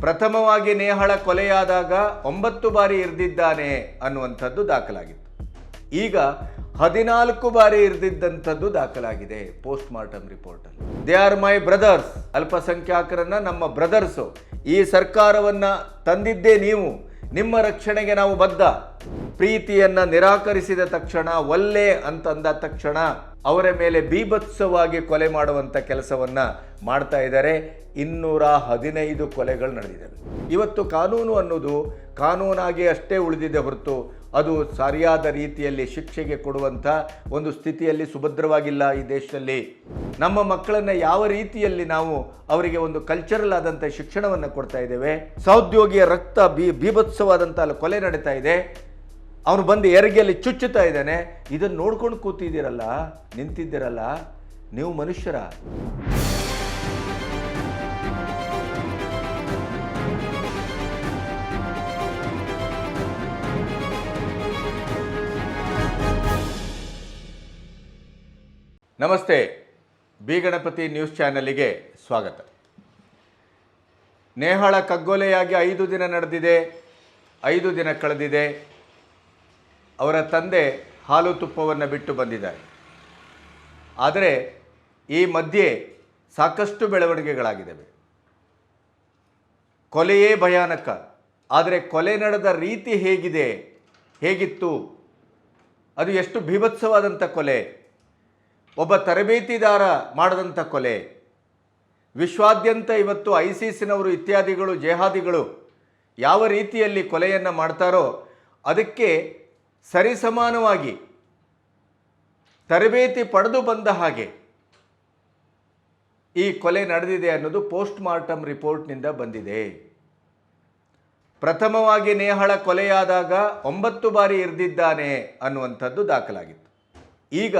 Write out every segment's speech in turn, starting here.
ಪ್ರಥಮವಾಗಿ ನೇಹಳ ಕೊಲೆಯಾದಾಗ ಒಂಬತ್ತು ಬಾರಿ ಇರ್ದಿದ್ದಾನೆ ಅನ್ನುವಂಥದ್ದು ದಾಖಲಾಗಿತ್ತು. ಈಗ ಹದಿನಾಲ್ಕು ಬಾರಿ ಇರ್ದಿದ್ದಂಥದ್ದು ದಾಖಲಾಗಿದೆ ಪೋಸ್ಟ್ ಮಾರ್ಟಮ್ ರಿಪೋರ್ಟ್ ಅಲ್ಲಿ ದೇ ಆರ್ ಮೈ ಬ್ರದರ್ಸ್. ಅಲ್ಪಸಂಖ್ಯಾತರನ್ನ ನಮ್ಮ ಬ್ರದರ್ಸು. ಈ ಸರ್ಕಾರವನ್ನ ತಂದಿದ್ದೇ ನೀವು. ನಿಮ್ಮ ರಕ್ಷಣೆಗೆ ನಾವು ಬದ್ಧ. ಪ್ರೀತಿಯನ್ನ ನಿರಾಕರಿಸಿದ ತಕ್ಷಣ ಒಲ್ಲೆ ಅಂತಂದ ತಕ್ಷಣ ಅವರ ಮೇಲೆ ಬೀಭತ್ಸವಾಗಿ ಕೊಲೆ ಮಾಡುವಂಥ ಕೆಲಸವನ್ನು ಮಾಡ್ತಾ ಇದ್ದಾರೆ. ಇನ್ನೂರ ಹದಿನೈದು ಕೊಲೆಗಳು ನಡೆದಿದ್ದಾವೆ ಇವತ್ತು ಕಾನೂನು ಅನ್ನೋದು ಕಾನೂನಾಗಿ ಅಷ್ಟೇ ಉಳಿದಿದೆ ಹೊರತು ಅದು ಸರಿಯಾದ ರೀತಿಯಲ್ಲಿ ಶಿಕ್ಷೆಗೆ ಕೊಡುವಂಥ ಒಂದು ಸ್ಥಿತಿಯಲ್ಲಿ ಸುಭದ್ರವಾಗಿಲ್ಲ ಈ ದೇಶದಲ್ಲಿ. ನಮ್ಮ ಮಕ್ಕಳನ್ನು ಯಾವ ರೀತಿಯಲ್ಲಿ ನಾವು ಅವರಿಗೆ ಒಂದು ಕಲ್ಚರಲ್ ಆದಂಥ ಶಿಕ್ಷಣವನ್ನು ಕೊಡ್ತಾ ಇದ್ದೇವೆ. ಸಹೋದ್ಯೋಗಿಯ ರಕ್ತ ಬಿ ಬೀಭತ್ಸವಾದಂಥ ಕೊಲೆ ನಡೀತಾ ಇದೆ. ಅವನು ಬಂದು ಎರಗೆಯಲ್ಲಿ ಚುಚ್ಚುತ್ತಾ ಇದ್ದಾನೆ. ಇದನ್ನು ನೋಡ್ಕೊಂಡು ಕೂತಿದ್ದೀರಲ್ಲ, ನಿಂತಿದ್ದೀರಲ್ಲ, ನೀವು ಮನುಷ್ಯರ. ನಮಸ್ತೆ, ಬಿ ಗಣಪತಿ ನ್ಯೂಸ್ ಚಾನೆಲ್ಗೆ ಸ್ವಾಗತ. ನೇಹಾಳ ಕಗ್ಗೊಲೆಯಾಗಿ ಐದು ದಿನ ನಡೆದಿದೆ, ಐದು ದಿನ ಕಳೆದಿದೆ. ಅವರ ತಂದೆ ಹಾಲು ತುಪ್ಪವನ್ನು ಬಿಟ್ಟು ಬಂದಿದ್ದಾರೆ. ಆದರೆ ಈ ಮಧ್ಯೆ ಸಾಕಷ್ಟು ಬೆಳವಣಿಗೆಗಳಾಗಿದ್ದಾವೆ. ಕೊಲೆಯೇ ಭಯಾನಕ. ಆದರೆ ಕೊಲೆ ನಡೆದ ರೀತಿ ಹೇಗಿದೆ, ಹೇಗಿತ್ತು? ಅದು ಎಷ್ಟು ಭೀಭತ್ಸವಾದಂಥ ಕೊಲೆ? ಒಬ್ಬ ತರಬೇತಿದಾರ ಮಾಡಿದಂಥ ಕೊಲೆ? ವಿಶ್ವಾದ್ಯಂತ ಇವತ್ತು ಐ ಸಿ ಸಿನವರು ಇತ್ಯಾದಿಗಳು, ಜೇಹಾದಿಗಳು ಯಾವ ರೀತಿಯಲ್ಲಿ ಕೊಲೆಯನ್ನು ಮಾಡ್ತಾರೋ ಅದಕ್ಕೆ ಸರಿಸಮಾನವಾಗಿ ತರಬೇತಿ ಪಡೆದು ಬಂದ ಹಾಗೆ ಈ ಕೊಲೆ ನಡೆದಿದೆ ಅನ್ನೋದು ಪೋಸ್ಟ್ ಮಾರ್ಟಮ್ ರಿಪೋರ್ಟ್ನಿಂದ ಬಂದಿದೆ. ಪ್ರಥಮವಾಗಿ ನೇಹಳ ಕೊಲೆಯಾದಾಗ ಒಂಬತ್ತು ಬಾರಿ ಇರ್ದಿದ್ದಾನೆ ಅನ್ನುವಂಥದ್ದು ದಾಖಲಾಗಿತ್ತು. ಈಗ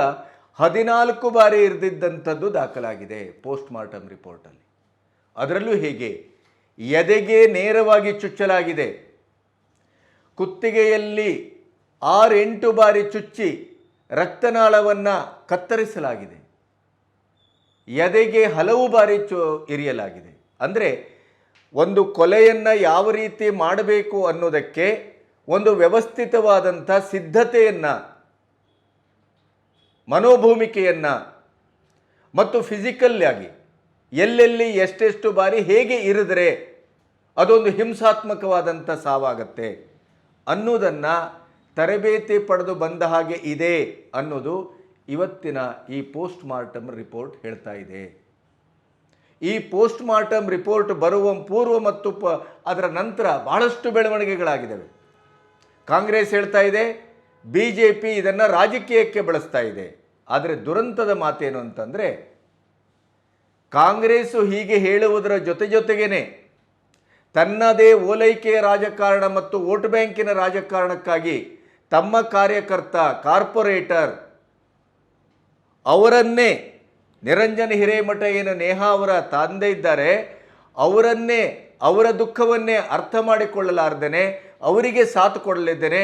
ಹದಿನಾಲ್ಕು ಬಾರಿ ಇರ್ದಿದ್ದಂಥದ್ದು ದಾಖಲಾಗಿದೆ ಪೋಸ್ಟ್ ಮಾರ್ಟಮ್ ರಿಪೋರ್ಟಲ್ಲಿ. ಅದರಲ್ಲೂ ಹೇಗೆ? ಎದೆಗೆ ನೇರವಾಗಿ ಚುಚ್ಚಲಾಗಿದೆ. ಕುತ್ತಿಗೆಯಲ್ಲಿ ಆರೆಂಟು ಬಾರಿ ಚುಚ್ಚಿ ರಕ್ತನಾಳವನ್ನು ಕತ್ತರಿಸಲಾಗಿದೆ. ಎದೆಗೆ ಹಲವು ಬಾರಿ ಚು ಇರಿಯಲಾಗಿದೆ. ಅಂದರೆ ಒಂದು ಕೊಲೆಯನ್ನು ಯಾವ ರೀತಿ ಮಾಡಬೇಕು ಅನ್ನೋದಕ್ಕೆ ಒಂದು ವ್ಯವಸ್ಥಿತವಾದಂಥ ಸಿದ್ಧತೆಯನ್ನು, ಮನೋಭೂಮಿಕೆಯನ್ನು ಮತ್ತು ಫಿಸಿಕಲ್ ಆಗಿ ಎಲ್ಲೆಲ್ಲಿ ಎಷ್ಟೆಷ್ಟು ಬಾರಿ ಹೇಗೆ ಇರಿದ್ರೆ ಅದೊಂದು ಹಿಂಸಾತ್ಮಕವಾದಂಥ ಸಾವಾಗತ್ತೆ ಅನ್ನೋದನ್ನು ತರಬೇತಿ ಪಡೆದು ಬಂದ ಹಾಗೆ ಇದೆ ಅನ್ನೋದು ಇವತ್ತಿನ ಈ ಪೋಸ್ಟ್ ಮಾರ್ಟಮ್ ರಿಪೋರ್ಟ್ ಹೇಳ್ತಾ ಇದೆ. ಈ ಪೋಸ್ಟ್ ಮಾರ್ಟಮ್ ರಿಪೋರ್ಟ್ ಬರುವ ಪೂರ್ವ ಮತ್ತು ಅದರ ನಂತರ ಬಹಳಷ್ಟು ಬೆಳವಣಿಗೆಗಳಾಗಿದ್ದಾವೆ. ಕಾಂಗ್ರೆಸ್ ಹೇಳ್ತಾ ಇದೆ ಬಿ ಜೆ ಪಿ ಇದನ್ನು ರಾಜಕೀಯಕ್ಕೆ ಬಳಸ್ತಾ ಇದೆ. ಆದರೆ ದುರಂತದ ಮಾತೇನು ಅಂತಂದರೆ ಕಾಂಗ್ರೆಸ್ಸು ಹೀಗೆ ಹೇಳುವುದರ ಜೊತೆ ಜೊತೆಗೇನೆ ತನ್ನದೇ ಓಲೈಕೆಯ ರಾಜಕಾರಣ ಮತ್ತು ವೋಟ್ ಬ್ಯಾಂಕಿನ ರಾಜಕಾರಣಕ್ಕಾಗಿ ತಮ್ಮ ಕಾರ್ಯಕರ್ತ, ಕಾರ್ಪೊರೇಟರ್ ಅವರನ್ನೇ ನಿರಂಜನ ಹಿರೇಮಠ ಏನು ನೇಹಾ ಅವರ ತಂದೆ ಇದ್ದಾರೆ, ಅವರನ್ನೇ, ಅವರ ದುಃಖವನ್ನೇ ಅರ್ಥ ಮಾಡಿಕೊಳ್ಳಲಾರ್ದೇನೆ, ಅವರಿಗೆ ಸಾಥ್ ಕೊಡಲಿದ್ದೇನೆ.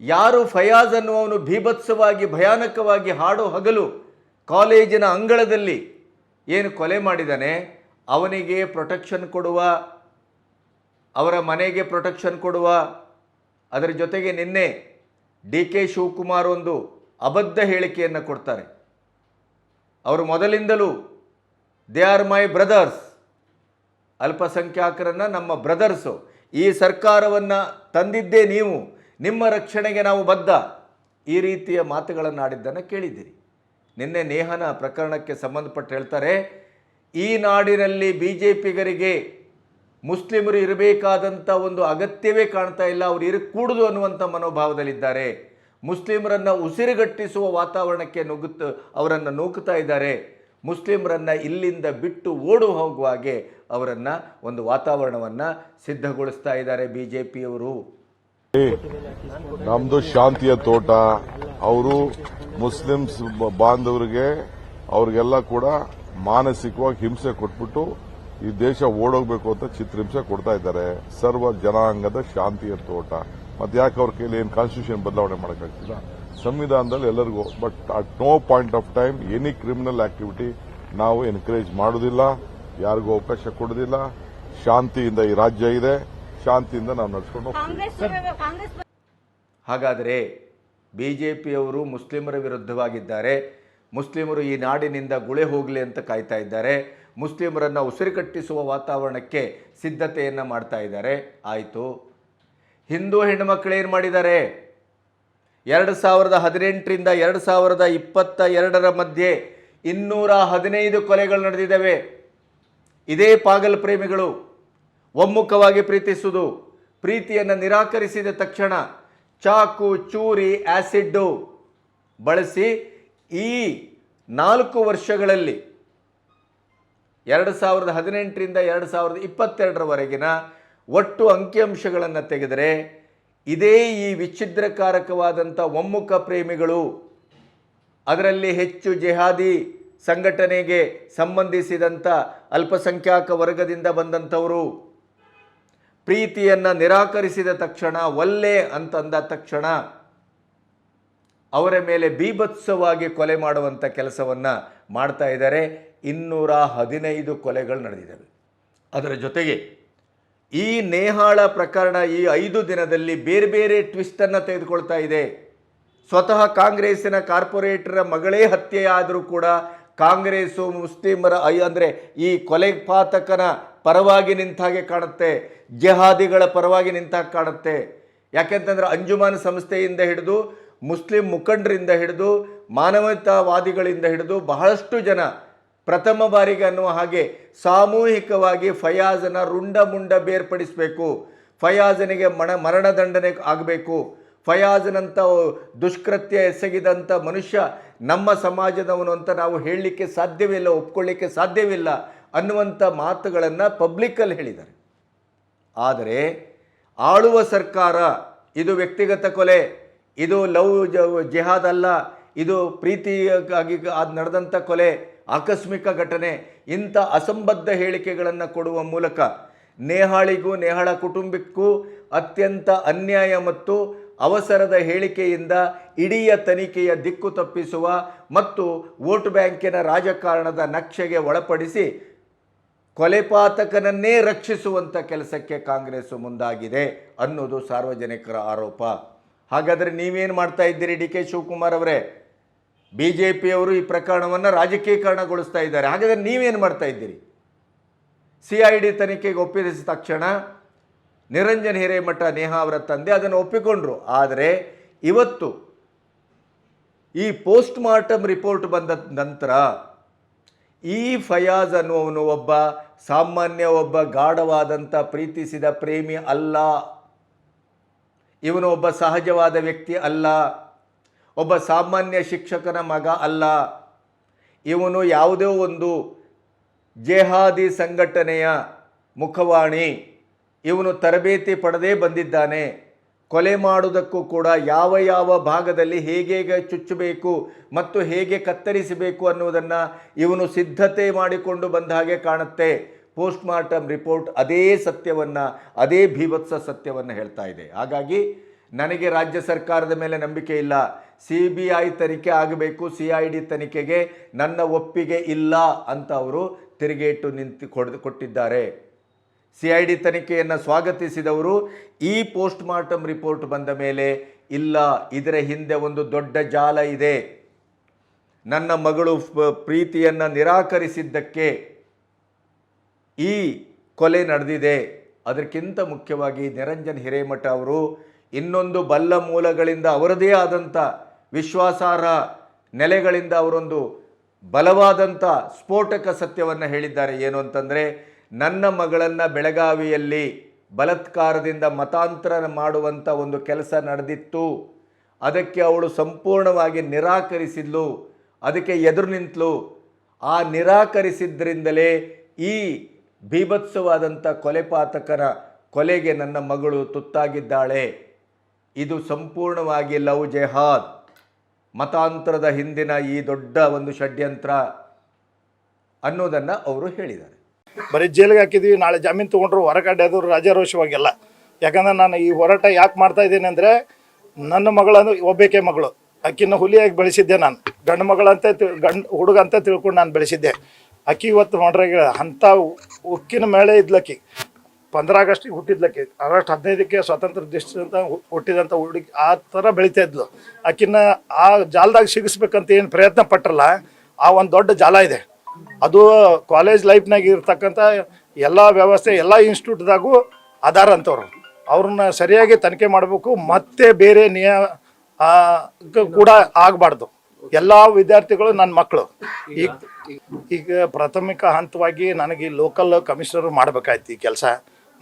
ಯಾರು ಫಯಾಜ್ ಅನ್ನುವವನು ಭೀಭತ್ಸವಾಗಿ, ಭಯಾನಕವಾಗಿ ಹಾಡು ಹಗಲು ಕಾಲೇಜಿನ ಅಂಗಳದಲ್ಲಿ ಏನು ಕೊಲೆ ಮಾಡಿದ್ದಾನೆ, ಅವನಿಗೆ ಪ್ರೊಟೆಕ್ಷನ್ ಕೊಡುವ, ಅವರ ಮನೆಗೆ ಪ್ರೊಟೆಕ್ಷನ್ ಕೊಡುವ ಅದರ ಜೊತೆಗೆ ನಿನ್ನೆ ಡಿ ಕೆ ಶಿವಕುಮಾರ್ ಒಂದು ಅಬದ್ಧ ಹೇಳಿಕೆಯನ್ನು ಕೊಡ್ತಾರೆ. ಅವರು ಮೊದಲಿಂದಲೂ ದೇ ಆರ್ ಮೈ ಬ್ರದರ್ಸ್ ಅಲ್ಪಸಂಖ್ಯಾತರನ್ನು ನಮ್ಮ ಬ್ರದರ್ಸು, ಈ ಸರ್ಕಾರವನ್ನು ತಂದಿದ್ದೇ ನೀವು, ನಿಮ್ಮ ರಕ್ಷಣೆಗೆ ನಾವು ಬದ್ಧ. ಈ ರೀತಿಯ ಮಾತುಗಳನ್ನು ಆಡಿದ್ದನ್ನು ಕೇಳಿದ್ದೀರಿ. ನಿನ್ನೆ ನೇಹನ ಪ್ರಕರಣಕ್ಕೆ ಸಂಬಂಧಪಟ್ಟು ಹೇಳ್ತಾರೆ, ಈ ನಾಡಿನಲ್ಲಿ ಬಿ ಜೆ ಪಿಗರಿಗೆ ಮುಸ್ಲಿಮರು ಇರಬೇಕಾದಂಥ ಒಂದು ಅಗತ್ಯವೇ ಕಾಣ್ತಾ ಇಲ್ಲ. ಅವರು ಇರಕೂಡುದು ಅನ್ನುವಂಥ ಮನೋಭಾವದಲ್ಲಿದ್ದಾರೆ. ಮುಸ್ಲಿಮರನ್ನು ಉಸಿರುಗಟ್ಟಿಸುವ ವಾತಾವರಣಕ್ಕೆ ನುಗ್ಗುತ್ತ ಅವರನ್ನು ನೂಕುತ್ತಾ ಇದ್ದಾರೆ. ಮುಸ್ಲಿಮರನ್ನು ಇಲ್ಲಿಂದ ಬಿಟ್ಟು ಓಡು ಹೋಗುವ ಹಾಗೆ ಅವರನ್ನು ಒಂದು ವಾತಾವರಣವನ್ನು ಸಿದ್ಧಗೊಳಿಸ್ತಾ ಇದ್ದಾರೆ ಬಿ ಜೆ ಪಿಯವರು ನಮ್ಮದು ಶಾಂತಿಯ ತೋಟ. ಅವರು ಮುಸ್ಲಿಮ್ಸ್ ಬಾಂಧವರಿಗೆ ಅವ್ರಿಗೆಲ್ಲ ಕೂಡ ಮಾನಸಿಕವಾಗಿ ಹಿಂಸೆ ಕೊಟ್ಬಿಟ್ಟು ಈ ದೇಶ ಓಡೋಗ್ಬೇಕು ಅಂತ ಚಿತ್ರಹಿಂಸೆ ಕೊಡ್ತಾ ಇದ್ದಾರೆ. ಸರ್ವ ಜನಾಂಗದ ಶಾಂತಿಯ ತೋಟ. ಮತ್ತೆ ಯಾಕೆ ಅವ್ರ ಕೈಲಿ ಏನು ಕಾನ್ಸ್ಟಿಟ್ಯೂಷನ್ ಬದಲಾವಣೆ ಮಾಡೋಕ್ಕಾಗ್ತಿಲ್ಲ ಸಂವಿಧಾನದಲ್ಲಿ ಎಲ್ಲರಿಗೂ but at no point of time any criminal activity ನಾವು ಎನ್ಕರೇಜ್ ಮಾಡೋದಿಲ್ಲ. ಯಾರಿಗೂ ಅವಕಾಶ ಕೊಡೋದಿಲ್ಲ. ಶಾಂತಿಯಿಂದ ಈ ರಾಜ್ಯ ಇದೆ. ಶಾಂತಿಯಿಂದ ನಾವು ನಡ್ಸ್ಕೊಂಡು ಹೋಗ್ತೀವಿ. ಹಾಗಾದರೆ ಬಿಜೆಪಿಯವರು ಜೆ ಪಿಯವರು ಮುಸ್ಲಿಮರ ವಿರುದ್ಧವಾಗಿದ್ದಾರೆ. ಮುಸ್ಲಿಮರು ಈ ನಾಡಿನಿಂದ ಗುಳೆ ಹೋಗಲಿ ಅಂತ ಕಾಯ್ತಾ ಇದ್ದಾರೆ. ಮುಸ್ಲಿಮರನ್ನು ಉಸಿರುಕಟ್ಟಿಸುವ ವಾತಾವರಣಕ್ಕೆ ಸಿದ್ಧತೆಯನ್ನು ಮಾಡ್ತಾ ಇದ್ದಾರೆ. ಆಯಿತು. ಹಿಂದೂ ಹೆಣ್ಣುಮಕ್ಕಳು ಏನು ಮಾಡಿದ್ದಾರೆ? ಎರಡು ಸಾವಿರದ ಹದಿನೆಂಟರಿಂದ ಎರಡು ಸಾವಿರದ ಇಪ್ಪತ್ತ ಎರಡರ ಮಧ್ಯೆ ಇನ್ನೂರ ಹದಿನೈದು ಕೊಲೆಗಳು ನಡೆದಿದ್ದಾವೆ. ಇದೇ ಪಾಗಲ್ ಪ್ರೇಮಿಗಳು. ಒಮ್ಮುಖವಾಗಿ ಪ್ರೀತಿಸುವುದು, ಪ್ರೀತಿಯನ್ನು ನಿರಾಕರಿಸಿದ ತಕ್ಷಣ ಚಾಕು, ಚೂರಿ ಆ್ಯಸಿಡ್ಡು ಬಳಸಿ ಈ ನಾಲ್ಕು ವರ್ಷಗಳಲ್ಲಿ ಎರಡು ಸಾವಿರದ ಹದಿನೆಂಟರಿಂದ ಎರಡು ಸಾವಿರದ ಇಪ್ಪತ್ತೆರಡರವರೆಗಿನ ಒಟ್ಟು ಅಂಕಿಅಂಶಗಳನ್ನು ತೆಗೆದರೆ ಇದೇ ಈ ವಿಚ್ಛಿದ್ರಕಾರಕವಾದಂಥ ಒಮ್ಮುಖ ಪ್ರೇಮಿಗಳು ಅದರಲ್ಲಿ ಹೆಚ್ಚು ಜೆಹಾದಿ ಸಂಘಟನೆಗೆ ಸಂಬಂಧಿಸಿದಂಥ ಅಲ್ಪಸಂಖ್ಯಾಕ ವರ್ಗದಿಂದ ಬಂದಂಥವರು, ಪ್ರೀತಿಯನ್ನು ನಿರಾಕರಿಸಿದ ತಕ್ಷಣ, ಒಲ್ಲೆ ಅಂತಂದ ತಕ್ಷಣ ಅವರ ಮೇಲೆ ಬೀಭತ್ಸವಾಗಿ ಕೊಲೆ ಮಾಡುವಂಥ ಕೆಲಸವನ್ನು ಮಾಡ್ತಾ ಇದ್ದಾರೆ. ಇನ್ನೂರ ಹದಿನೈದು ಕೊಲೆಗಳು ನಡೆದಿದ್ದಾವೆ ಅದರ ಜೊತೆಗೆ ಈ ನೇಹಾಳ ಪ್ರಕರಣ ಈ ಐದು ದಿನದಲ್ಲಿ ಬೇರೆ ಬೇರೆ ಟ್ವಿಸ್ಟನ್ನು ತೆಗೆದುಕೊಳ್ತಾ ಇದೆ. ಸ್ವತಃ ಕಾಂಗ್ರೆಸ್ಸಿನ ಕಾರ್ಪೊರೇಟರ ಮಗಳೇ ಹತ್ಯೆಯಾದರೂ ಕೂಡ ಕಾಂಗ್ರೆಸ್ಸು ಮುಸ್ಲಿಮರ ಐ ಅಂದರೆ ಈ ಕೊಲೆಪಾತಕನ ಪರವಾಗಿ ನಿಂತ ಹಾಗೆ ಕಾಣುತ್ತೆ. ಜೆಹಾದಿಗಳ ಪರವಾಗಿ ನಿಂತ ಹಾಗೆ ಕಾಣುತ್ತೆ. ಯಾಕೆಂತಂದ್ರೆ ಅಂಜುಮಾನ್ ಸಂಸ್ಥೆಯಿಂದ ಹಿಡಿದು, ಮುಸ್ಲಿಂ ಮುಖಂಡರಿಂದ ಹಿಡಿದು, ಮಾನವತಾವಾದಿಗಳಿಂದ ಹಿಡಿದು ಬಹಳಷ್ಟು ಜನ ಪ್ರಥಮ ಬಾರಿಗೆ ಅನ್ನುವ ಹಾಗೆ ಸಾಮೂಹಿಕವಾಗಿ ಫಯಾಜನ ರುಂಡ ಮುಂಡ ಬೇರ್ಪಡಿಸಬೇಕು. ಫಯಾಜನಿಗೆ ಮಣ, ಮರಣದಂಡನೆ ಆಗಬೇಕು. ಫಯಾಜನಂಥ ದುಷ್ಕೃತ್ಯ ಎಸಗಿದಂಥ ಮನುಷ್ಯ ನಮ್ಮ ಸಮಾಜದವನು ಅಂತ ನಾವು ಹೇಳಲಿಕ್ಕೆ ಸಾಧ್ಯವಿಲ್ಲ, ಒಪ್ಕೊಳ್ಳಿಕ್ಕೆ ಸಾಧ್ಯವಿಲ್ಲ ಅನ್ನುವಂಥ ಮಾತುಗಳನ್ನು ಪಬ್ಲಿಕ್ಕಲ್ಲಿ ಹೇಳಿದ್ದಾರೆ. ಆದರೆ ಆಳುವ ಸರ್ಕಾರ ಇದು ವ್ಯಕ್ತಿಗತ ಕೊಲೆ, ಇದು ಲವ್ ಜಿಹಾದ್ ಅಲ್ಲ, ಇದು ಪ್ರೀತಿಗಾಗಿ ಅದು ನಡೆದಂಥ ಕೊಲೆ ಆಕಸ್ಮಿಕ ಘಟನೆ. ಇಂಥ ಅಸಂಬದ್ಧ ಹೇಳಿಕೆಗಳನ್ನು ಕೊಡುವ ಮೂಲಕ ನೇಹಾಳಿಗೂ, ನೇಹಾಳ ಕುಟುಂಬಕ್ಕೂ ಅತ್ಯಂತ ಅನ್ಯಾಯ ಮತ್ತು ಅವಸರದ ಹೇಳಿಕೆಯಿಂದ ಇಡೀ ತನಿಖೆಯ ದಿಕ್ಕು ತಪ್ಪಿಸುವ ಮತ್ತು ವೋಟ್ ಬ್ಯಾಂಕಿನ ರಾಜಕಾರಣದ ನಕ್ಷೆಗೆ ಒಳಪಡಿಸಿ ಕೊಲೆಪಾತಕನನ್ನೇ ರಕ್ಷಿಸುವಂಥ ಕೆಲಸಕ್ಕೆ ಕಾಂಗ್ರೆಸ್ ಮುಂದಾಗಿದೆ ಅನ್ನೋದು ಸಾರ್ವಜನಿಕರ ಆರೋಪ. ಹಾಗಾದರೆ ನೀವೇನು ಮಾಡ್ತಾ ಇದ್ದೀರಿ ಡಿ ಕೆ ಶಿವಕುಮಾರ್ ಅವರೇ? ಬಿ ಜೆ ಪಿಯವರು ಈ ಪ್ರಕರಣವನ್ನು ರಾಜಕೀಯಕರಣಗೊಳಿಸ್ತಾ ಇದ್ದಾರೆ. ಹಾಗಾದರೆ ನೀವೇನು ಮಾಡ್ತಾ ಇದ್ದೀರಿ? ಸಿ ಐ ಡಿ ತನಿಖೆಗೆ ಒಪ್ಪಿಸಿದ ತಕ್ಷಣ ನಿರಂಜನ್ ಹಿರೇಮಠ ನೇಹಾ ಅವರ ತಂದೆ ಅದನ್ನು ಒಪ್ಪಿಕೊಂಡ್ರು. ಆದರೆ ಇವತ್ತು ಈ ಪೋಸ್ಟ್ ಮಾರ್ಟಮ್ ರಿಪೋರ್ಟ್ ಬಂದ ನಂತರ ಈ ಫಯಾಜ್ ಅನ್ನುವನು ಒಬ್ಬ ಸಾಮಾನ್ಯ ಒಬ್ಬ ಗಾಢವಾದಂಥ ಪ್ರೀತಿಸಿದ ಪ್ರೇಮಿ ಅಲ್ಲ. ಇವನು ಒಬ್ಬ ಸಹಜವಾದ ವ್ಯಕ್ತಿ ಅಲ್ಲ. ಒಬ್ಬ ಸಾಮಾನ್ಯ ಶಿಕ್ಷಕನ ಮಗ ಅಲ್ಲ. ಇವನು ಯಾವುದೋ ಒಂದು ಜೇಹಾದಿ ಸಂಘಟನೆಯ ಮುಖವಾಣಿ. ಇವನು ತರಬೇತಿ ಪಡೆದೇ ಬಂದಿದ್ದಾನೆ. ಕೊಲೆ ಮಾಡುವುದಕ್ಕೂ ಕೂಡ ಯಾವ ಯಾವ ಭಾಗದಲ್ಲಿ ಹೇಗೆ ಚುಚ್ಚಬೇಕು ಮತ್ತು ಹೇಗೆ ಕತ್ತರಿಸಬೇಕು ಅನ್ನುವುದನ್ನು ಇವನು ಸಿದ್ಧತೆ ಮಾಡಿಕೊಂಡು ಬಂದ ಹಾಗೆ ಕಾಣುತ್ತೆ. ಪೋಸ್ಟ್ ಮಾರ್ಟಮ್ ರಿಪೋರ್ಟ್ ಅದೇ ಸತ್ಯವನ್ನು, ಅದೇ ಭೀಭತ್ಸ ಸತ್ಯವನ್ನು ಹೇಳ್ತಾ ಇದೆ. ಹಾಗಾಗಿ ನನಗೆ ರಾಜ್ಯ ಸರ್ಕಾರದ ಮೇಲೆ ನಂಬಿಕೆ ಇಲ್ಲ. ಸಿ ಬಿ ಐ ತನಿಖೆ ಆಗಬೇಕು, ಸಿ ಐ ಡಿ ತನಿಖೆಗೆ ನನ್ನ ಒಪ್ಪಿಗೆ ಇಲ್ಲ ಅಂತ ಅವರು ತಿರುಗೇಟು ನಿಂತು ಕೊಡ್ದು ಕೊಟ್ಟಿದ್ದಾರೆ. ಸಿ ಐ ಡಿ ತನಿಖೆಯನ್ನು ಸ್ವಾಗತಿಸಿದವರು ಈ ಪೋಸ್ಟ್ ಮಾರ್ಟಮ್ ರಿಪೋರ್ಟ್ ಬಂದ ಮೇಲೆ ಇಲ್ಲ, ಇದರ ಹಿಂದೆ ಒಂದು ದೊಡ್ಡ ಜಾಲ ಇದೆ. ನನ್ನ ಮಗಳು ಪ್ರೀತಿಯನ್ನು ನಿರಾಕರಿಸಿದ್ದಕ್ಕೆ ಈ ಕೊಲೆ ನಡೆದಿದೆ. ಅದಕ್ಕಿಂತ ಮುಖ್ಯವಾಗಿ ನಿರಂಜನ್ ಹಿರೇಮಠ ಅವರು ಇನ್ನೊಂದು ಬಲ್ಲ ಮೂಲಗಳಿಂದ ಅವರದೇ ಆದಂಥ ವಿಶ್ವಾಸಾರ್ಹ ನೆಲೆಗಳಿಂದ ಅವರೊಂದು ಬಲವಾದಂಥ ಸ್ಫೋಟಕ ಸತ್ಯವನ್ನು ಹೇಳಿದ್ದಾರೆ. ಏನು ಅಂತಂದರೆ, ನನ್ನ ಮಗಳನ್ನು ಬೆಳಗಾವಿಯಲ್ಲಿ ಬಲತ್ಕಾರದಿಂದ ಮತಾಂತರ ಮಾಡುವಂಥ ಒಂದು ಕೆಲಸ ನಡೆದಿತ್ತು. ಅದಕ್ಕೆ ಅವಳು ಸಂಪೂರ್ಣವಾಗಿ ನಿರಾಕರಿಸಿದ್ಲು. ಅದಕ್ಕೆ ಎದುರು ನಿಂತಳು ಆ ನಿರಾಕರಿಸಿದ್ದರಿಂದಲೇ ಈ ಬೀಭತ್ಸವಾದಂಥ ಕೊಲೆಪಾತಕರ ಕೊಲೆಗೆ ನನ್ನ ಮಗಳು ತುತ್ತಾಗಿದ್ದಾಳೆ. ಇದು ಸಂಪೂರ್ಣವಾಗಿ ಲವ್ ಜೆಹಾದ್. ಮತಾಂತರದ ಹಿಂದಿನ ಈ ದೊಡ್ಡ ಒಂದು ಷಡ್ಯಂತ್ರ ಅನ್ನೋದನ್ನು ಅವರು ಹೇಳಿದ್ದಾರೆ. ಬರೀ ಜೈಲಿಗೆ ಹಾಕಿದ್ವಿ, ನಾಳೆ ಜಾಮೀನು ತೊಗೊಂಡ್ರು ಹೊರಗಡೆ ಅದು ರಾಜಾರೋಷವಾಗಿಲ್ಲ ಯಾಕಂದ್ರೆ ನಾನು ಈ ಹೋರಾಟ ಯಾಕೆ ಮಾಡ್ತಾ ಇದ್ದೀನಿ ಅಂದರೆ, ನನ್ನ ಮಗಳನ್ನು ಒಬ್ಬೇಕೆ ಮಗಳು ಅಕ್ಕಿನ ಹುಲಿಯಾಗಿ ಬೆಳೆಸಿದ್ದೆ ನಾನು. ಗಂಡು ಮಗಳಂತ ಗಂಡು ಹುಡುಗ ಅಂತ ತಿಳ್ಕೊಂಡು ನಾನು ಬೆಳೆಸಿದ್ದೆ. ಅಕ್ಕಿ ಇವತ್ತು ಮಾಡ್ರಾಗ ಅಂಥ ಉಕ್ಕಿನ ಮೇಳೆ ಇದ್ಲಕ್ಕಿ ಪಂದ್ರ ಆಗಸ್ಟಿಗೆ ಹುಟ್ಟಿದ್ಲಕ್ಕೆ ಆಗಸ್ಟ್ ಹದಿನೈದಕ್ಕೆ ಸ್ವಾತಂತ್ರ್ಯ ದೇಶದಂತ ಹುಟ್ಟಿದಂಥ ಹುಡುಗಿ ಆ ಥರ ಬೆಳೀತಾ ಇದ್ಲು. ಆಕಿನ್ನ ಆ ಜಾಲದಾಗ ಸಿಗಿಸ್ಬೇಕಂತ ಏನು ಪ್ರಯತ್ನ ಪಟ್ಟರಲ್ಲ ಆ ಒಂದು ದೊಡ್ಡ ಜಾಲ ಇದೆ. ಅದು ಕಾಲೇಜ್ ಲೈಫ್ನಾಗ ಇರ್ತಕ್ಕಂಥ ಎಲ್ಲ ವ್ಯವಸ್ಥೆ ಎಲ್ಲ ಇನ್ಸ್ಟಿಟ್ಯೂಟ್ದಾಗೂ ಆಧಾರ ಅಂತವ್ರು. ಅವ್ರನ್ನ ಸರಿಯಾಗಿ ತನಿಖೆ ಮಾಡಬೇಕು ಮತ್ತೆ ಬೇರೆ ನಿಯ ಕೂಡ ಆಗಬಾರ್ದು. ಎಲ್ಲ ವಿದ್ಯಾರ್ಥಿಗಳು ನನ್ನ ಮಕ್ಕಳು ಈಗ ಈಗ ಪ್ರಾಥಮಿಕ ಹಂತವಾಗಿ ನನಗೆ ಲೋಕಲ್ ಕಮಿಷನರ್ ಮಾಡಬೇಕಾಯ್ತು ಈ ಕೆಲಸ.